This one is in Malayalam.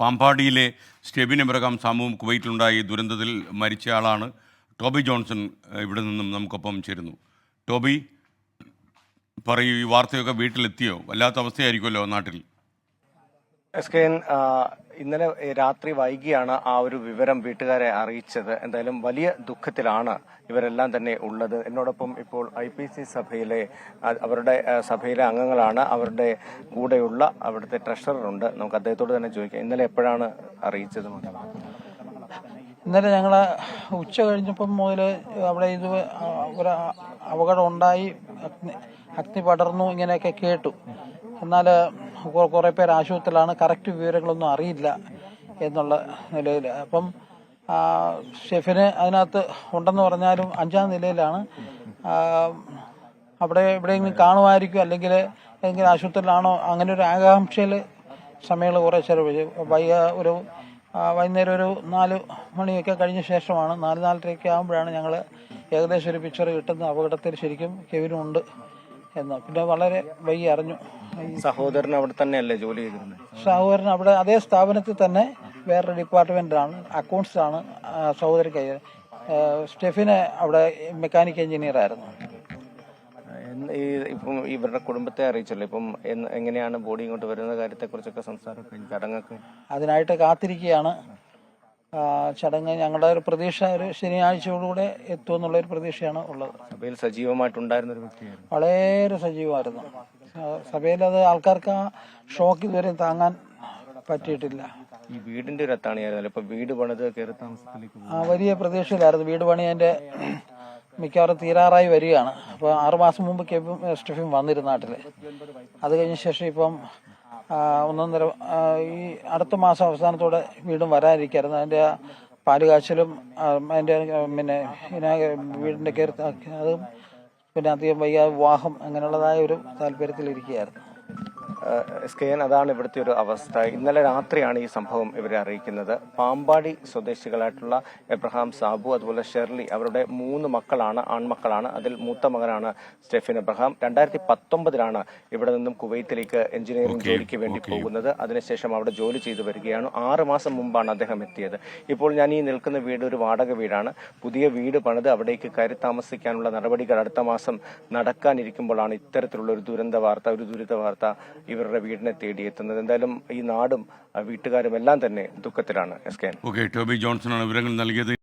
പാമ്പാടിയിലെ സ്റ്റെബിൻ എബ്രഹാം സാമുവും കുവൈറ്റിലുണ്ടായ ദുരന്തത്തിൽ മരിച്ച ആളാണ് ടോബി ജോൺസൺ ഇവിടെ നിന്നും നമുക്കൊപ്പം ചേരുന്നു. ടോബി പറയൂ ഈ വാർത്തയൊക്കെ വീട്ടിലെത്തിയോ? വല്ലാത്ത അവസ്ഥയായിരിക്കുമല്ലോ നാട്ടിൽ. എസ് കെ എൻ ഇന്നലെ രാത്രി വൈകിയാണ് ആ ഒരു വിവരം വീട്ടുകാരെ അറിയിച്ചത്. എന്തായാലും വലിയ ദുഃഖത്തിലാണ് ഇവരെല്ലാം തന്നെ ഉള്ളത്. എന്നോടൊപ്പം ഇപ്പോൾ ഐ പി സി സഭയിലെ അവരുടെ സഭയിലെ അംഗങ്ങളാണ്. അവരുടെ കൂടെയുള്ള അവിടുത്തെ ട്രഷറർ ഉണ്ട് നമുക്ക് അദ്ദേഹത്തോട് തന്നെ ചോദിക്കാം. ഇന്നലെ എപ്പോഴാണ് അറിയിച്ചത് ഇന്നലെ ഞങ്ങൾ ഉച്ച കഴിഞ്ഞപ്പം മുതൽ അവിടെ ഇത് അപകടം ഉണ്ടായി അഗ്നി അഗ്നി പടർന്നു ഇങ്ങനെയൊക്കെ കേട്ടു. എന്നാൽ കുറേ പേര് ആശുപത്രിയിലാണ്. കറക്റ്റ് വിവരങ്ങളൊന്നും അറിയില്ല എന്നുള്ള നിലയിൽ അപ്പം ഷെഫിന് അതിനകത്ത് ഉണ്ടെന്ന് പറഞ്ഞാലും അഞ്ചാം നിലയിലാണ്. അവിടെ എവിടെയെങ്കിലും കാണുമായിരിക്കും. അല്ലെങ്കിൽ ഏതെങ്കിലും ആശുപത്രിയിലാണോ? അങ്ങനെ ഒരു ആകാംക്ഷയിൽ സമയങ്ങൾ കുറേ ചെലവഴിച്ചു. വൈക ഒരു വൈകുന്നേരം ഒരു നാല് മണിയൊക്കെ കഴിഞ്ഞ ശേഷമാണ് നാല് നാലരയൊക്കെ ആകുമ്പോഴാണ് ഞങ്ങൾ ഏകദേശം ഒരു പിക്ചർ കിട്ടുന്ന അപകടത്തിൽ ശരിക്കും കെവിനുണ്ട് എന്ന്. പിന്നെ വളരെ വൈകി അറിഞ്ഞു. സഹോദരൻ അവിടെ തന്നെയല്ലേ ജോലി ചെയ്തിരുന്നത്? സഹോദരൻ അവിടെ അതേ സ്ഥാപനത്തിൽ തന്നെ വേറൊരു അക്കൗണ്ട്സ് ആണ് സഹോദരൻ കൈ സ്റ്റെഫിന് അവിടെ മെക്കാനിക് എഞ്ചിനീയർ ആയിരുന്നു. ഈ ഇപ്പം ഇവരുടെ കുടുംബത്തെ അറിയിച്ചല്ലോ. ഇപ്പം എങ്ങനെയാണ് ബോഡി ഇങ്ങോട്ട് വരുന്ന കാര്യത്തെക്കുറിച്ചൊക്കെ സംസാരം ചടങ്ങൊക്കെ. അതിനായിട്ട് കാത്തിരിക്കുകയാണ്. ചടങ്ങ് ഞങ്ങളുടെ ഒരു പ്രതീക്ഷ ഒരു ശനിയാഴ്ചയോടുകൂടെ എത്തുമെന്നുള്ള ഒരു പ്രതീക്ഷയാണ് ഉള്ളത്. സഭയിൽ സജീവമായിട്ടുണ്ടായിരുന്ന ഒരു വ്യക്തിയായിരുന്നു. വളരെ സജീവമായിരുന്നു. സഭയിൽ അത് ആൾക്കാർക്ക് ആ ഷോക്ക് ഇതുവരെ താങ്ങാൻ പറ്റിയിട്ടില്ല. ഈ വീടിന്റെ ഒരു അത്താണിയായിരുന്നു അപ്പൊ വീട് പണിത് കയറി താമസത്തിലേക്ക് ആ വലിയ പ്രതീക്ഷയിലായിരുന്നു. വീട് പണി അതിന്റെ മിക്കവാറും തീരാറായി വരികയാണ്. അപ്പോൾ ആറുമാസം മുമ്പ് കെവിൻ സ്റ്റെഫിൻ വന്നിരുന്നു നാട്ടിൽ അത് കഴിഞ്ഞ ശേഷം ഇപ്പം ഒന്നൊന്നര ഈ അടുത്ത മാസം അവസാനത്തോടെ വീടും വരാനിരിക്കായിരുന്നു പാലുകാച്ചലും ആ, അതിന്റെ പിന്നെ വീടിന്റെ കയറി അതും പിന്നെ അധികം വൈകാതെ വിവാഹം അങ്ങനെയുള്ളതായ ഒരു താല്പര്യത്തിലിരിക്കുകയായിരുന്നു. എസ് കെ എൻ അതാണ് ഇവിടുത്തെ ഒരു അവസ്ഥ. ഇന്നലെ രാത്രിയാണ് ഈ സംഭവം ഇവരെ അറിയിക്കുന്നത്. പാമ്പാടി സ്വദേശികളായിട്ടുള്ള എബ്രഹാം സാബു അതുപോലെ ഷെർലി അവരുടെ മൂന്ന് മക്കളാണ് ആൺമക്കളാണ്. അതിൽ മൂത്ത മകനാണ് സ്റ്റെഫിൻ എബ്രഹാം. രണ്ടായിരത്തി പത്തൊമ്പതിലാണ് ഇവിടെ നിന്നും കുവൈത്തിലേക്ക് എഞ്ചിനീയറിംഗ് ജോലിക്ക് വേണ്ടി പോകുന്നത്. അതിനുശേഷം അവിടെ ജോലി ചെയ്തു വരികയാണ്. ആറ് മാസം മുമ്പാണ് അദ്ദേഹം എത്തിയത്. ഇപ്പോൾ ഞാൻ ഈ നിൽക്കുന്ന വീട് ഒരു വാടക വീടാണ്. പുതിയ വീട് പണിത് അവിടേക്ക് കയറി താമസിക്കാനുള്ള നടപടികൾ അടുത്ത മാസം നടക്കാനിരിക്കുമ്പോഴാണ് ഇത്തരത്തിലുള്ള ഒരു ദുരന്ത വാർത്ത ഒരു ദുരിത വാർത്ത ഇവരുടെ വീടിനെ തേടിയെത്തുന്നത് എന്തായാലും ഈ നാടും വീട്ടുകാരും എല്ലാം തന്നെ ദുഃഖത്തിലാണ്. എസ് കെ ഓക്കെ ജോൺസൺ ആണ് വിവരങ്ങൾ നൽകിയത്.